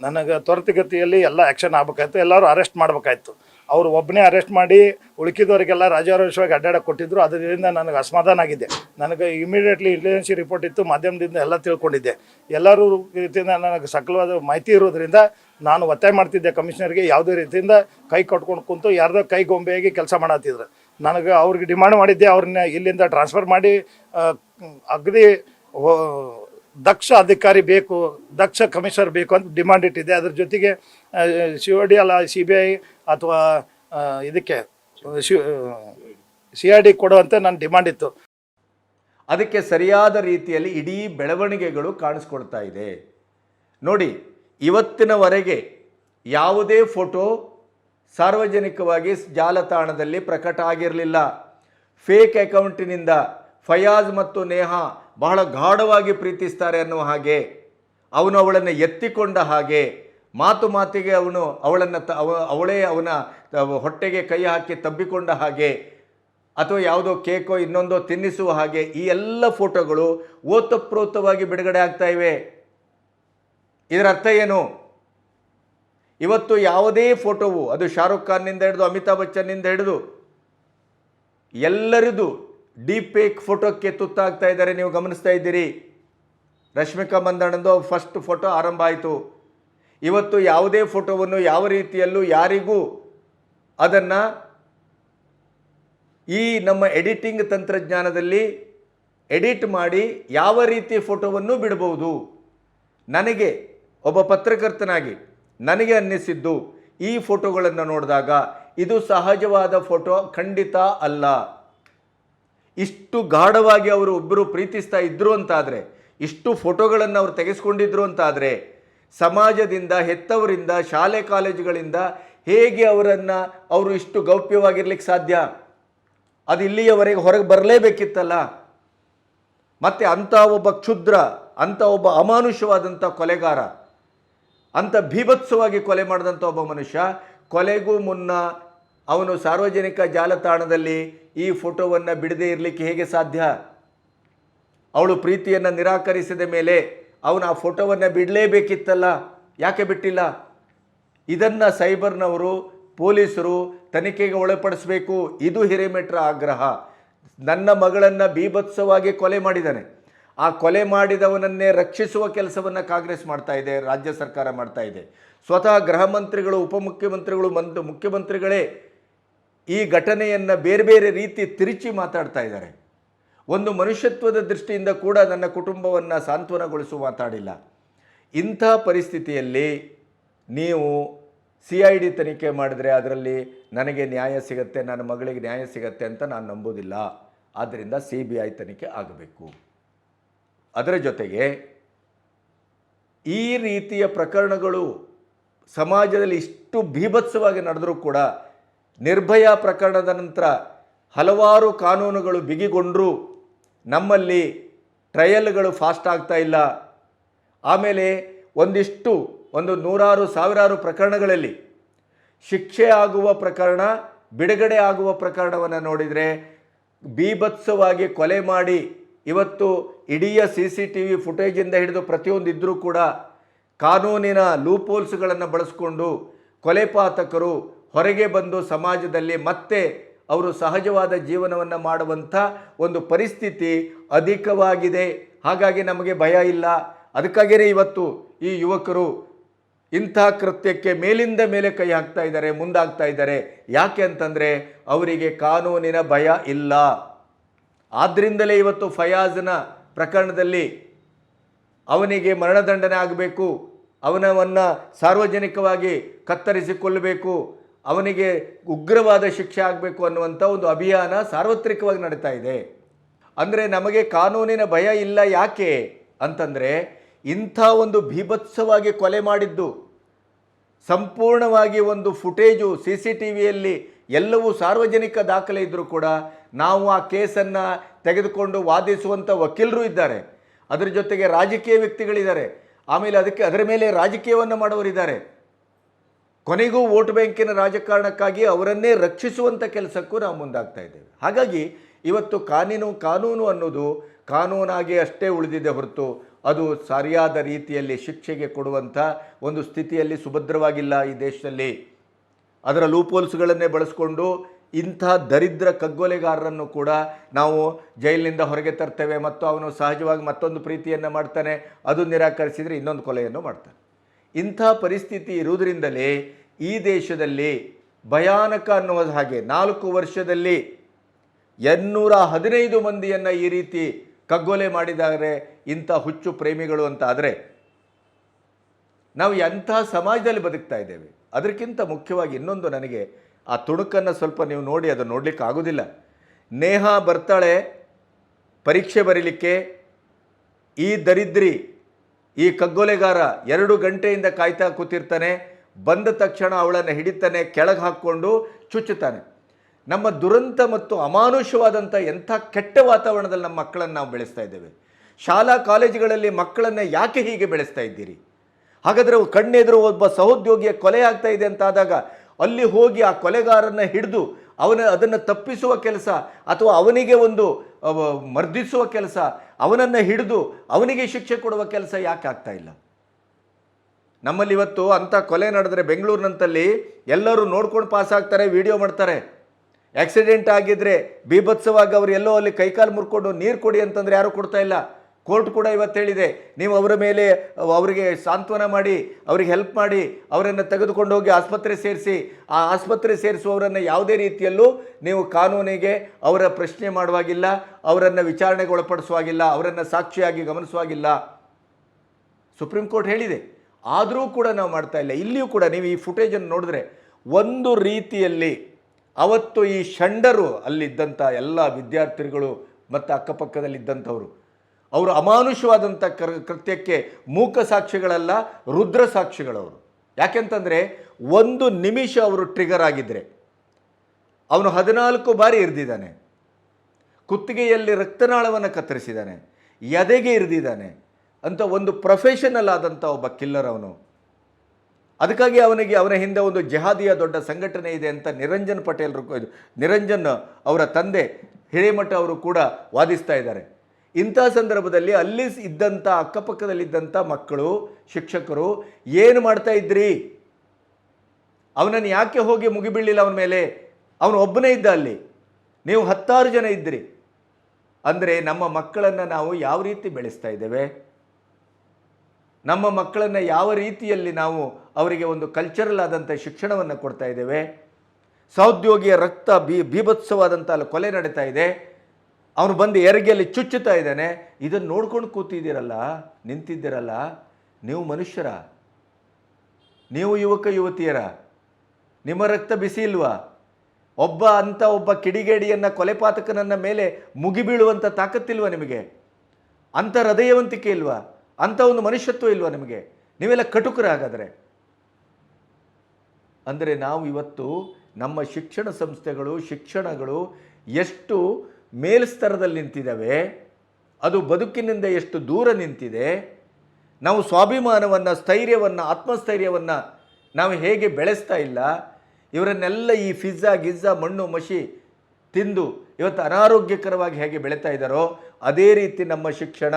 ನನಗೆ ತ್ವರಿತಗತಿಯಲ್ಲಿ ಎಲ್ಲ ಆ್ಯಕ್ಷನ್ ಆಗ್ಬೇಕಾಯ್ತು. ಎಲ್ಲರೂ ಅರೆಸ್ಟ್ ಮಾಡಬೇಕಾಯ್ತು. ಅವರು ಒಬ್ಬನೇ ಅರೆಸ್ಟ್ ಮಾಡಿ ಉಳುಕಿದವರಿಗೆಲ್ಲ ರಾಜಾರೋಷವಾಗಿ ಅಡ್ಡಾಡಕ್ಕೆ ಕೊಟ್ಟಿದ್ರು. ಅದರಿಂದ ನನಗೆ ಅಸಮಾಧಾನ ಆಗಿದೆ. ನನಗೆ ಇಮಿಡಿಯೇಟ್ಲಿ ಇಂಟೆಲಿಜೆನ್ಸಿ ರಿಪೋರ್ಟ್ ಇತ್ತು, ಮಾಧ್ಯಮದಿಂದ ಎಲ್ಲ ತಿಳ್ಕೊಂಡಿದ್ದೆ. ಎಲ್ಲರೂ ರೀತಿಯಿಂದ ನನಗೆ ಸಕಲವಾದ ಮಾಹಿತಿ ಇರೋದ್ರಿಂದ ನಾನು ಒತ್ತಾಯ ಮಾಡ್ತಿದ್ದೆ ಕಮಿಷನರ್ಗೆ. ಯಾವುದೇ ರೀತಿಯಿಂದ ಕೈ ಕಟ್ಕೊಂಡು ಕುಂತು ಯಾರ್ದೋ ಕೈ ಗೊಂಬೆಯಾಗಿ ಕೆಲಸ ಮಾಡತ್ತಿದ್ರು ನನಗೆ ಅವ್ರಿಗೆ ಡಿಮಾಂಡ್ ಮಾಡಿದ್ದೆ. ಅವ್ರನ್ನ ಇಲ್ಲಿಂದ ಟ್ರಾನ್ಸ್ಫರ್ ಮಾಡಿ ಅಗದಿ ದಕ್ಷ ಅಧಿಕಾರಿ ಬೇಕು, ದಕ್ಷ ಕಮಿಷನರ್ ಬೇಕು ಅಂತ ಡಿಮಾಂಡ್ ಇಟ್ಟಿದೆ. ಅದ್ರ ಜೊತೆಗೆ ಡಿ ಅಲ್ಲ ಸಿ ಬಿ ಐ ಅಥವಾ ಇದಕ್ಕೆ ಸಿ ಆರ್ ಡಿ ಕೊಡುವಂತೆ ನನ್ನ ಡಿಮಾಂಡ್ ಇತ್ತು. ಅದಕ್ಕೆ ಸರಿಯಾದ ರೀತಿಯಲ್ಲಿ ಇಡೀ ಬೆಳವಣಿಗೆಗಳು ಕಾಣಿಸ್ಕೊಳ್ತಾ ಇದೆ. ನೋಡಿ, ಇವತ್ತಿನವರೆಗೆ ಯಾವುದೇ ಫೋಟೋ ಸಾರ್ವಜನಿಕವಾಗಿ ಜಾಲತಾಣದಲ್ಲಿ ಪ್ರಕಟ ಆಗಿರಲಿಲ್ಲ. ಫೇಕ್ ಅಕೌಂಟಿನಿಂದ ಫಯಾಜ್ ಮತ್ತು ನೇಹಾ ಬಹಳ ಗಾಢವಾಗಿ ಪ್ರೀತಿಸ್ತಾರೆ ಅನ್ನುವ ಹಾಗೆ ಅವನು ಅವಳನ್ನು ಎತ್ತಿಕೊಂಡ ಹಾಗೆ ಮಾತು ಮಾತಿಗೆ ಅವನು ಅವಳನ್ನು ತ ಅವ ಅವಳೇ ಅವನ ಹೊಟ್ಟೆಗೆ ಕೈ ಹಾಕಿ ತಬ್ಬಿಕೊಂಡ ಹಾಗೆ ಅಥವಾ ಯಾವುದೋ ಕೇಕೋ ಇನ್ನೊಂದೋ ತಿನ್ನಿಸುವ ಹಾಗೆ ಈ ಎಲ್ಲ ಫೋಟೋಗಳು ಓತಪ್ರೋತವಾಗಿ ಬಿಡುಗಡೆ ಆಗ್ತಾ ಇವೆ. ಇದರ ಅರ್ಥ ಏನು? ಇವತ್ತು ಯಾವುದೇ ಫೋಟೋವು, ಅದು ಶಾರುಖ್ ಖಾನ್ನಿಂದ ಹಿಡಿದು ಅಮಿತಾಬ್ ಬಚ್ಚನ್ನಿಂದ ಹಿಡಿದು ಎಲ್ಲರದು ಡೀಪ್ ಫೇಕ್ ಫೋಟೋಕ್ಕೆ ತುತ್ತಾಗ್ತಾ ಇದ್ದಾರೆ. ನೀವು ಗಮನಿಸ್ತಾ ಇದ್ದೀರಿ. ರಶ್ಮಿಕಾ ಮಂದಣ್ಣಂದು ಫಸ್ಟ್ ಫೋಟೋ ಆರಂಭ ಆಯಿತು. ಇವತ್ತು ಯಾವುದೇ ಫೋಟೋವನ್ನು ಯಾವ ರೀತಿಯಲ್ಲೂ ಯಾರಿಗೂ ಅದನ್ನು ಈ ನಮ್ಮ ಎಡಿಟಿಂಗ್ ತಂತ್ರಜ್ಞಾನದಲ್ಲಿ ಎಡಿಟ್ ಮಾಡಿ ಯಾವ ರೀತಿ ಫೋಟೋವನ್ನು ಬಿಡಬಹುದು. ನನಗೆ ಒಬ್ಬ ಪತ್ರಕರ್ತನಾಗಿ ನನಗೆ ಅನ್ನಿಸಿದ್ದು ಈ ಫೋಟೋಗಳನ್ನು ನೋಡಿದಾಗ ಇದು ಸಹಜವಾದ ಫೋಟೋ ಖಂಡಿತ ಅಲ್ಲ. ಇಷ್ಟು ಗಾಢವಾಗಿ ಅವರು ಒಬ್ಬರು ಪ್ರೀತಿಸ್ತಾ ಇದ್ದರು ಅಂತಾದರೆ, ಇಷ್ಟು ಫೋಟೋಗಳನ್ನು ಅವರು ತೆಗೆಸ್ಕೊಂಡಿದ್ರು ಅಂತಾದರೆ, ಸಮಾಜದಿಂದ, ಹೆತ್ತವರಿಂದ, ಶಾಲೆ ಕಾಲೇಜುಗಳಿಂದ ಹೇಗೆ ಅವರನ್ನು ಅವರು ಇಷ್ಟು ಗೌಪ್ಯವಾಗಿರ್ಲಿಕ್ಕೆ ಸಾಧ್ಯ? ಅದು ಇಲ್ಲಿಯವರೆಗೆ ಹೊರಗೆ ಬರಲೇಬೇಕಿತ್ತಲ್ಲ? ಮತ್ತು ಅಂಥ ಒಬ್ಬ ಕ್ಷುದ್ರ, ಅಂಥ ಒಬ್ಬ ಅಮಾನುಷವಾದಂಥ ಕೊಲೆಗಾರ, ಅಂಥ ಭೀಭತ್ಸವಾಗಿ ಕೊಲೆ ಮಾಡಿದಂಥ ಒಬ್ಬ ಮನುಷ್ಯ, ಕೊಲೆಗೂ ಮುನ್ನ ಅವನು ಸಾರ್ವಜನಿಕ ಜಾಲತಾಣದಲ್ಲಿ ಈ ಫೋಟೋವನ್ನು ಬಿಡದೇ ಇರಲಿಕ್ಕೆ ಹೇಗೆ ಸಾಧ್ಯ? ಅವಳು ಪ್ರೀತಿಯನ್ನು ನಿರಾಕರಿಸಿದ ಮೇಲೆ ಅವನು ಆ ಫೋಟೋವನ್ನು ಬಿಡಲೇಬೇಕಿತ್ತಲ್ಲ? ಯಾಕೆ ಬಿಟ್ಟಿಲ್ಲ? ಇದನ್ನು ಸೈಬರ್ನವರು, ಪೊಲೀಸರು ತನಿಖೆಗೆ ಒಳಪಡಿಸಬೇಕು. ಇದು ಹಿರೇಮೆಟ್ರ ಆಗ್ರಹ. ನನ್ನ ಮಗಳನ್ನು ಬೀಭತ್ಸವಾಗಿ ಕೊಲೆ ಮಾಡಿದ್ದಾನೆ ಆ ಕೊಲೆ ಮಾಡಿದವನನ್ನೇ ರಕ್ಷಿಸುವ ಕೆಲಸವನ್ನು ಕಾಂಗ್ರೆಸ್ ಮಾಡ್ತಾ ಇದೆ, ರಾಜ್ಯ ಸರ್ಕಾರ ಮಾಡ್ತಾ ಇದೆ. ಸ್ವತಃ ಗೃಹ ಮಂತ್ರಿಗಳು, ಉಪಮುಖ್ಯಮಂತ್ರಿಗಳು, ಮಂತ್ ಮುಖ್ಯಮಂತ್ರಿಗಳೇ ಈ ಘಟನೆಯನ್ನು ಬೇರೆ ಬೇರೆ ರೀತಿ ತಿರುಚಿ ಮಾತಾಡ್ತಾ ಇದ್ದಾರೆ. ಒಂದು ಮನುಷ್ಯತ್ವದ ದೃಷ್ಟಿಯಿಂದ ಕೂಡ ನನ್ನ ಕುಟುಂಬವನ್ನು ಸಾಂತ್ವನಗೊಳಿಸುವ ಮಾತಾಡಿಲ್ಲ. ಇಂಥ ಪರಿಸ್ಥಿತಿಯಲ್ಲಿ ನೀವು ಸಿ ಐ ಡಿ ತನಿಖೆ ಮಾಡಿದರೆ ಅದರಲ್ಲಿ ನನಗೆ ನ್ಯಾಯ ಸಿಗತ್ತೆ, ನನ್ನ ಮಗಳಿಗೆ ನ್ಯಾಯ ಸಿಗತ್ತೆ ಅಂತ ನಾನು ನಂಬೋದಿಲ್ಲ. ಆದ್ದರಿಂದ ಸಿ ಬಿ ಐ ತನಿಖೆ ಆಗಬೇಕು. ಅದರ ಜೊತೆಗೆ ಈ ರೀತಿಯ ಪ್ರಕರಣಗಳು ಸಮಾಜದಲ್ಲಿ ಇಷ್ಟು ಭೀಭತ್ಸವಾಗಿ ನಡೆದರೂ ಕೂಡ ನಿರ್ಭಯ ಪ್ರಕರಣದ ನಂತರ ಹಲವಾರು ಕಾನೂನುಗಳು ಬಿಗಿಗೊಂಡರೂ ನಮ್ಮಲ್ಲಿ ಟ್ರಯಲ್ಗಳು ಫಾಸ್ಟ್ ಆಗ್ತಾ ಇಲ್ಲ. ಆಮೇಲೆ ಒಂದಿಷ್ಟು, ಒಂದು ನೂರಾರು, ಸಾವಿರಾರು ಪ್ರಕರಣಗಳಲ್ಲಿ ಶಿಕ್ಷೆ ಆಗುವ ಪ್ರಕರಣ, ಬಿಡುಗಡೆ ಆಗುವ ಪ್ರಕರಣವನ್ನು ನೋಡಿದರೆ ಬೀಭತ್ಸವಾಗಿ ಕೊಲೆ ಮಾಡಿ ಇವತ್ತು ಇಡೀ ಸಿ ಸಿ ಟಿ ವಿ ಫುಟೇಜಿಂದ ಹಿಡಿದು ಪ್ರತಿಯೊಂದಿದ್ದರೂ ಕೂಡ ಕಾನೂನಿನ ಲೂಪೋಲ್ಸ್ಗಳನ್ನು ಬಳಸಿಕೊಂಡು ಕೊಲೆಪಾತಕರು ಹೊರಗೆ ಬಂದು ಸಮಾಜದಲ್ಲಿ ಮತ್ತೆ ಅವರು ಸಹಜವಾದ ಜೀವನವನ್ನು ಮಾಡುವಂಥ ಒಂದು ಪರಿಸ್ಥಿತಿ ಅಧಿಕವಾಗಿದೆ. ಹಾಗಾಗಿ ನಮಗೆ ಭಯ ಇಲ್ಲ. ಅದಕ್ಕಾಗಿಯೇ ಇವತ್ತು ಈ ಯುವಕರು ಇಂಥ ಕೃತ್ಯಕ್ಕೆ ಮೇಲಿಂದ ಮೇಲೆ ಕೈ ಹಾಕ್ತಾ ಇದ್ದಾರೆ, ಮುಂದಾಗ್ತಾ ಇದ್ದಾರೆ. ಯಾಕೆ ಅಂತಂದರೆ ಅವರಿಗೆ ಕಾನೂನಿನ ಭಯ ಇಲ್ಲ. ಆದ್ದರಿಂದಲೇ ಇವತ್ತು ಫಯಾಜ್ನ ಪ್ರಕರಣದಲ್ಲಿ ಅವನಿಗೆ ಮರಣದಂಡನೆ ಆಗಬೇಕು. ಅವನವನ್ನು ಸಾರ್ವಜನಿಕವಾಗಿ ಕತ್ತರಿಸಿಕೊಳ್ಳಬೇಕು. ಅವನಿಗೆ ಉಗ್ರವಾದ ಶಿಕ್ಷೆ ಆಗಬೇಕು ಅನ್ನುವಂಥ ಒಂದು ಅಭಿಯಾನ ಸಾರ್ವತ್ರಿಕವಾಗಿ ನಡೀತಾ ಇದೆ. ಅಂದರೆ ನಮಗೆ ಕಾನೂನಿನ ಭಯ ಇಲ್ಲ ಯಾಕೆ ಅಂತಂದರೆ ಇಂಥ ಒಂದು ಭೀಭತ್ಸವಾಗಿ ಕೊಲೆ ಮಾಡಿದ್ದು, ಸಂಪೂರ್ಣವಾಗಿ ಒಂದು ಫುಟೇಜು ಸಿ ಸಿ ಟಿ ವಿಯಲ್ಲಿ ಎಲ್ಲವೂ ಸಾರ್ವಜನಿಕ ದಾಖಲೆ ಇದ್ದರೂ ಕೂಡ ನಾವು ಆ ಕೇಸನ್ನು ತೆಗೆದುಕೊಂಡು ವಾದಿಸುವಂಥ ವಕೀಲರು ಇದ್ದಾರೆ. ಅದರ ಜೊತೆಗೆ ರಾಜಕೀಯ ವ್ಯಕ್ತಿಗಳಿದ್ದಾರೆ. ಆಮೇಲೆ ಅದಕ್ಕೆ, ಅದರ ಮೇಲೆ ರಾಜಕೀಯವನ್ನು ಮಾಡುವರಿದ್ದಾರೆ ಕೊನೆಗೂ ವೋಟ್ ಬ್ಯಾಂಕಿನ ರಾಜಕಾರಣಕ್ಕಾಗಿ ಅವರನ್ನೇ ರಕ್ಷಿಸುವಂಥ ಕೆಲಸಕ್ಕೂ ನಾವು ಮುಂದಾಗ್ತಾ ಇದ್ದೇವೆ. ಹಾಗಾಗಿ ಇವತ್ತು ಕಾನೂನು ಕಾನೂನು ಅನ್ನೋದು ಕಾನೂನಾಗಿ ಅಷ್ಟೇ ಉಳಿದಿದೆ ಹೊರತು ಅದು ಸರಿಯಾದ ರೀತಿಯಲ್ಲಿ ಶಿಕ್ಷೆಗೆ ಕೊಡುವಂಥ ಒಂದು ಸ್ಥಿತಿಯಲ್ಲಿ ಸುಭದ್ರವಾಗಿಲ್ಲ ಈ ದೇಶದಲ್ಲಿ. ಅದರ ಲೂಪೋಲ್ಸ್ಗಳನ್ನೇ ಬಳಸ್ಕೊಂಡು ಇಂಥ ದರಿದ್ರ ಕಗ್ಗೊಲೆಗಾರರನ್ನು ಕೂಡ ನಾವು ಜೈಲಿನಿಂದ ಹೊರಗೆ ತರ್ತೇವೆ ಮತ್ತು ಅವನು ಸಹಜವಾಗಿ ಮತ್ತೊಂದು ಪ್ರೀತಿಯನ್ನು ಮಾಡ್ತಾನೆ, ಅದು ನಿರಾಕರಿಸಿದರೆ ಇನ್ನೊಂದು ಕೊಲೆಯನ್ನು ಮಾಡ್ತಾನೆ. ಇಂಥ ಪರಿಸ್ಥಿತಿ ಇರುವುದರಿಂದಲೇ ಈ ದೇಶದಲ್ಲಿ ಭಯಾನಕ ಅನ್ನುವ ಹಾಗೆ. ನಾಲ್ಕು ವರ್ಷದಲ್ಲಿ ಎನ್ನೂರ ಹದಿನೈದು ಮಂದಿಯನ್ನು ಈ ರೀತಿ ಕಗ್ಗೊಲೆ ಮಾಡಿದ್ದಾರೆ ಇಂಥ ಹುಚ್ಚು ಪ್ರೇಮಿಗಳು ಅಂತ ಆದರೆ ನಾವು ಎಂಥ ಸಮಾಜದಲ್ಲಿ ಬದುಕ್ತಾ ಇದ್ದೇವೆ. ಅದಕ್ಕಿಂತ ಮುಖ್ಯವಾಗಿ ಇನ್ನೊಂದು ನನಗೆ ಆ ತುಣುಕನ್ನು ಸ್ವಲ್ಪ ನೀವು ನೋಡಿ ಅದು ನೋಡಲಿಕ್ಕೆ ಆಗೋದಿಲ್ಲ. ನೇಹಾ ಬರ್ತಾಳೆ ಪರೀಕ್ಷೆ ಬರೀಲಿಕ್ಕೆ. ಈ ದರಿದ್ರಿ ಈ ಕಗ್ಗೊಲೆಗಾರ ಎರಡು ಗಂಟೆಯಿಂದ ಕಾಯ್ತಾ ಕೂತಿರ್ತಾನೆ, ಬಂದ ತಕ್ಷಣ ಅವಳನ್ನು ಹಿಡಿತಾನೆ, ಕೆಳಗೆ ಹಾಕ್ಕೊಂಡು ಚುಚ್ಚುತ್ತಾನೆ. ನಮ್ಮ ದುರಂತ ಮತ್ತು ಅಮಾನುಷವಾದಂಥ ಎಂಥ ಕೆಟ್ಟ ವಾತಾವರಣದಲ್ಲಿ ನಮ್ಮ ಮಕ್ಕಳನ್ನು ನಾವು ಬೆಳೆಸ್ತಾ ಇದ್ದೇವೆ. ಶಾಲಾ ಕಾಲೇಜುಗಳಲ್ಲಿ ಮಕ್ಕಳನ್ನು ಯಾಕೆ ಹೀಗೆ ಬೆಳೆಸ್ತಾ ಇದ್ದೀರಿ? ಹಾಗಾದರೆ ಕಣ್ಣೆದುರು ಒಬ್ಬ ಸಹೋದ್ಯೋಗಿಯ ಕೊಲೆ ಆಗ್ತಾ ಇದೆ ಅಂತಾದಾಗ ಅಲ್ಲಿ ಹೋಗಿ ಆ ಕೊಲೆಗಾರನ್ನು ಹಿಡಿದು ಅವನ ಅದನ್ನು ತಪ್ಪಿಸುವ ಕೆಲಸ ಅಥವಾ ಅವನಿಗೆ ಒಂದು ಮರ್ದಿಸುವ ಕೆಲಸ, ಅವನನ್ನು ಹಿಡಿದು ಅವನಿಗೆ ಶಿಕ್ಷೆ ಕೊಡುವ ಕೆಲಸ ಯಾಕೆ ಆಗ್ತಾ ಇಲ್ಲ? ನಮ್ಮಲ್ಲಿ ಇವತ್ತು ಅಂಥ ಕೊಲೆ ನಡೆದ್ರೆ ಬೆಂಗಳೂರಿನಂತಲ್ಲಿ ಎಲ್ಲರೂ ನೋಡ್ಕೊಂಡು ಪಾಸ್ ಆಗ್ತಾರೆ, ವಿಡಿಯೋ ಮಾಡ್ತಾರೆ. ಆಕ್ಸಿಡೆಂಟ್ ಆಗಿದ್ದರೆ ಬೀಭತ್ಸವಾಗಿ ಅವರು ಎಲ್ಲೋ ಅಲ್ಲಿ ಕೈಕಾಲು ಮುರ್ಕೊಂಡು ನೀರು ಕೊಡಿ ಅಂತಂದರೆ ಯಾರೂ ಕೊಡ್ತಾ ಇಲ್ಲ. ಕೋರ್ಟ್ ಕೂಡ ಇವತ್ತು ಹೇಳಿದೆ, ನೀವು ಅವರ ಮೇಲೆ, ಅವರಿಗೆ ಸಾಂತ್ವನ ಮಾಡಿ, ಅವರಿಗೆ ಹೆಲ್ಪ್ ಮಾಡಿ, ಅವರನ್ನು ತೆಗೆದುಕೊಂಡು ಹೋಗಿ ಆಸ್ಪತ್ರೆ ಸೇರಿಸಿ, ಆ ಆಸ್ಪತ್ರೆ ಸೇರಿಸುವವರನ್ನು ಯಾವುದೇ ರೀತಿಯಲ್ಲೂ ನೀವು ಕಾನೂನಿಗೆ ಅವರ ಪ್ರಶ್ನೆ ಮಾಡುವಾಗಿಲ್ಲ, ಅವರನ್ನು ವಿಚಾರಣೆಗೆ ಒಳಪಡಿಸುವಾಗಿಲ್ಲ, ಅವರನ್ನು ಸಾಕ್ಷಿಯಾಗಿ ಗಮನಿಸುವಾಗಿಲ್ಲ. ಸುಪ್ರೀಂ ಕೋರ್ಟ್ ಹೇಳಿದೆ, ಆದರೂ ಕೂಡ ನಾವು ಮಾಡ್ತಾ ಇಲ್ಲ. ಇಲ್ಲಿಯೂ ಕೂಡ ನೀವು ಈ ಫುಟೇಜನ್ನು ನೋಡಿದ್ರೆ, ಒಂದು ರೀತಿಯಲ್ಲಿ ಅವತ್ತು ಈ ಷಂಡರು ಅಲ್ಲಿದ್ದಂಥ ಎಲ್ಲ ವಿದ್ಯಾರ್ಥಿಗಳು ಮತ್ತು ಅಕ್ಕಪಕ್ಕದಲ್ಲಿದ್ದಂಥವರು ಅವರು ಅಮಾನುಷವಾದಂಥ ಕರ್, ಕೃತ್ಯಕ್ಕೆ ಮೂಕ ಸಾಕ್ಷಿಗಳಲ್ಲ, ರುದ್ರ ಸಾಕ್ಷಿಗಳವರು. ಯಾಕೆಂತಂದರೆ ಒಂದು ನಿಮಿಷ ಅವರು ಟ್ರಿಗರ್ ಆಗಿದ್ದರೆ ಅವನು ಹದಿನಾಲ್ಕು ಬಾರಿ ಇರಿದಿದ್ದಾನೆ. ಕುತ್ತಿಗೆಯಲ್ಲಿ ರಕ್ತನಾಳವನ್ನು ಕತ್ತರಿಸಿದ್ದಾನೆ. ಎದೆಗೆ ಇರಿದಿದ್ದಾನೆ ಅಂತ ಒಂದು ಪ್ರೊಫೆಷನಲ್ ಆದಂಥ ಒಬ್ಬ ಕಿಲ್ಲರ್ ಅವನು. ಅದಕ್ಕಾಗಿ ಅವನಿಗೆ ಅವನ ಹಿಂದೆ ಒಂದು ಜಹಾದಿಯ ದೊಡ್ಡ ಸಂಘಟನೆ ಇದೆ ಅಂತ ನಿರಂಜನ್ ಪಟೇಲ್ರು ನಿರಂಜನ್ ಅವರ ತಂದೆ ಹಿರೇಮಠ ಅವರು ಕೂಡ ವಾದಿಸ್ತಾ ಇದ್ದಾರೆ. ಇಂಥ ಸಂದರ್ಭದಲ್ಲಿ ಅಲ್ಲಿ ಇದ್ದಂಥ ಅಕ್ಕಪಕ್ಕದಲ್ಲಿದ್ದಂಥ ಮಕ್ಕಳು, ಶಿಕ್ಷಕರು ಏನು ಮಾಡ್ತಾ ಇದ್ರಿ? ಅವನನ್ನು ಯಾಕೆ ಹೋಗಿ ಮುಗಿಬೀಳಿಲ್ಲ ಅವನ ಮೇಲೆ? ಅವನು ಒಬ್ಬನೇ ಇದ್ದ ಅಲ್ಲಿ. ನೀವು ಹತ್ತಾರು ಜನ ಇದ್ರಿ ಅಂದರೆ ನಮ್ಮ ಮಕ್ಕಳನ್ನು ನಾವು ಯಾವ ರೀತಿ ಬೆಳೆಸ್ತಾ ಇದ್ದೇವೆ? ನಮ್ಮ ಮಕ್ಕಳನ್ನು ಯಾವ ರೀತಿಯಲ್ಲಿ ನಾವು ಅವರಿಗೆ ಒಂದು ಕಲ್ಚರಲ್ ಆದಂಥ ಶಿಕ್ಷಣವನ್ನು ಕೊಡ್ತಾ ಇದ್ದೇವೆ? ಸಹೋದ್ಯೋಗಿಯ ರಕ್ತ ಬಿ, ಬೀಭತ್ಸವಾದಂಥ ಅಲ್ಲಿ ಕೊಲೆ ನಡೀತಾ ಇದೆ. ಅವನು ಬಂದು ಎರಗೆಯಲ್ಲಿ ಚುಚ್ಚುತ್ತಾ ಇದ್ದಾನೆ, ಇದನ್ನು ನೋಡ್ಕೊಂಡು ಕೂತಿದ್ದೀರಲ್ಲ, ನಿಂತಿದ್ದೀರಲ್ಲ, ನೀವು ಮನುಷ್ಯರ, ನೀವು ಯುವಕ ಯುವತಿಯರ, ನಿಮ್ಮ ರಕ್ತ ಬಿಸಿ ಇಲ್ವಾ? ಒಬ್ಬ ಅಂಥ ಒಬ್ಬ ಕಿಡಿಗೇಡಿಯನ್ನು, ಕೊಲೆಪಾತಕನನ್ನ ಮೇಲೆ ಮುಗಿಬೀಳುವಂಥ ತಾಕತ್ತಿಲ್ವಾ ನಿಮಗೆ? ಅಂಥ ಹೃದಯವಂತಿಕೆ ಇಲ್ವಾ? ಅಂಥ ಒಂದು ಮನುಷ್ಯತ್ವ ಇಲ್ವಾ ನಿಮಗೆ? ನೀವೆಲ್ಲ ಕಟುಕರ ಹಾಗಾದರೆ ಅಂದರೆ ನಾವು ಇವತ್ತು ನಮ್ಮ ಶಿಕ್ಷಣ ಸಂಸ್ಥೆಗಳು, ಶಿಕ್ಷಣಗಳು ಎಷ್ಟು ಮೇಲ್ಸ್ತರದಲ್ಲಿ ನಿಂತಿದ್ದಾವೆ, ಅದು ಬದುಕಿನಿಂದ ಎಷ್ಟು ದೂರ ನಿಂತಿದೆ, ನಾವು ಸ್ವಾಭಿಮಾನವನ್ನು, ಸ್ಥೈರ್ಯವನ್ನು, ಆತ್ಮಸ್ಥೈರ್ಯವನ್ನು ನಾವು ಹೇಗೆ ಬೆಳೆಸ್ತಾ ಇಲ್ಲ, ಇವರನ್ನೆಲ್ಲ ಈ ಫಿಜ್ಜಾ, ಗಿಜ್ಜಾ, ಮಣ್ಣು ಮಷಿ ತಿಂದು ಇವತ್ತು ಅನಾರೋಗ್ಯಕರವಾಗಿ ಹೇಗೆ ಬೆಳೀತಾ ಇದ್ದಾರೋ, ಅದೇ ರೀತಿ ನಮ್ಮ ಶಿಕ್ಷಣ